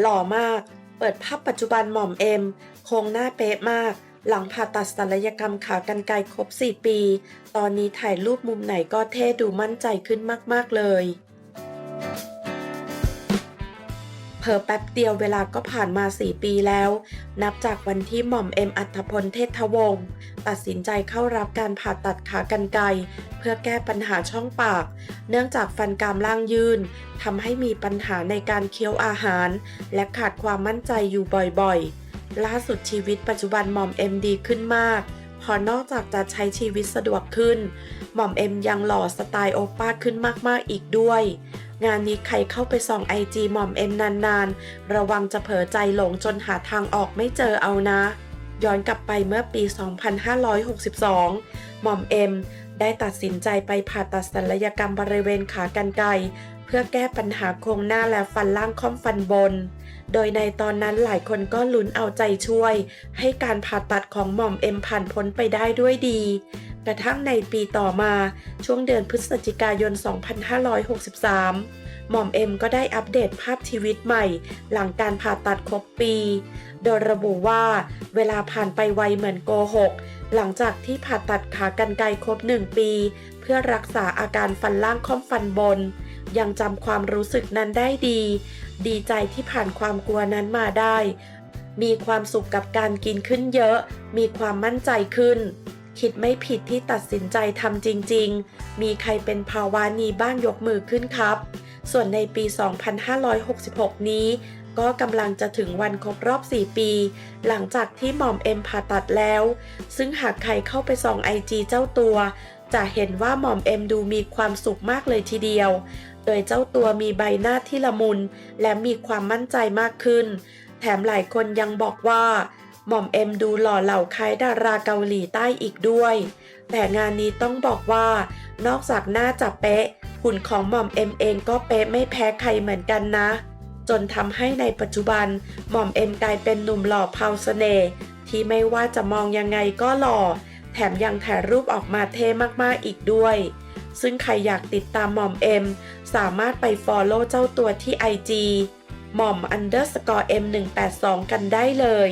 หล่อมาก เปิดภาพปัจจุบันหม่อมเอ็ม โครงหน้าเป๊ะมาก หลังผ่าตัดศัลยกรรมขากรรไกรครบ 4 ปี ตอนนี้ถ่ายรูปมุมไหนก็เท่ดูมั่นใจขึ้นมาก ๆ เลย เพอแป๊บเดียวเวลาก็ผ่านมา 4 ปีแล้ว นับจากวันที่หม่อมเอ็มอัธพลเทศวงศ์ตัดสินใจเข้ารับการผ่าตัดขากรรไกรเพื่อแก้ปัญหาช่องปาก เนื่องจากฟันกรามล่างยื่นทำให้มีปัญหาในการเคี้ยวอาหาร และขาดความมั่นใจอยู่บ่อยๆ ล่าสุดชีวิตปัจจุบันหม่อมเอ็มดีขึ้นมาก พอนอกจากจะใช้ชีวิตสะดวกขึ้น หม่อมเอ็มยังหล่อสไตล์โอป้าขึ้นมากๆอีกด้วย งานนี้ใครเข้าไปส่องไอจีหม่อมเอ็มนานๆ ระวังจะเผลอใจหลงจนหาทางออกไม่เจอเอานะ ย้อนกลับไปเมื่อปี 2562 หม่อมเอ็ม ได้ตัดสินใจไปผ่าตัดศัลยกรรมบริเวณขากรรไกรเพื่อแก้ปัญหาโครงหน้าและฟันล่างค่อมฟันบน โดยในตอนนั้นหลายคนก็ลุ้นเอาใจช่วย ให้การผ่าตัดของหม่อมเอ็มผ่านพ้นไปได้ด้วยดี กระทั่งในปีต่อมาช่วงเดือนพฤศจิกายน 2563 หม่อมเอ็มก็ได้อัปเดตภาพชีวิตใหม่ หลังการผ่าตัดครบปี โดยระบุว่าเวลาผ่านไปไวเหมือนโกหก หลังจากที่ผ่าตัดขากรรไกรครบ 1 ปี เพื่อรักษาอาการฟันล่างค่อมฟันบน ยังจำความรู้สึกนั้นได้ดี ดีใจที่ผ่านความกลัวนั้นมาได้ มีความสุขกับการกินขึ้นเยอะ มีความมั่นใจขึ้น คิดไม่ผิดที่ตัดสินใจทำจริง ๆ มีใครเป็นภาวะนี้บ้างยกมือขึ้นครับ ส่วนในปี 2566 นี้ ก็กำลังจะถึงวันครบรอบ 4 ปี หลังจากที่หม่อมเอ็มผ่าตัดแล้ว ซึ่งหากใครเข้าไปส่องไอจีเจ้าตัว จะเห็นว่าหม่อมเอ็มดูมีความสุขมากเลยทีเดียว โดยเจ้าตัวมีใบหน้าที่ละมุน และมีความมั่นใจมากขึ้น แถมหลายคนยังบอกว่า หม่อมเอ็มดูหล่อเหล่าคล้ายดาราเกาหลีใต้อีกด้วย แต่งานนี้ต้องบอกว่า นอกจากหน้าจะเป๊ะ หุ่นของหม่อมเอ็มเองก็เป๊ะไม่แพ้ใครเหมือนกันนะ จนทำให้ในปัจจุบัน หม่อมเอ็มกลายเป็นหนุ่มหล่อเผาเสน่ห์ที่ไม่ว่าจะมองยังไงก็หล่อ แถมยังถ่ายรูปออกมาเท่มากๆอีกด้วย ซึ่งใครอยากติดตามหม่อมเอ็มสามารถไปฟอลโล่เจ้าตัวที่ IG หม่อม underscore m 182กันได้เลย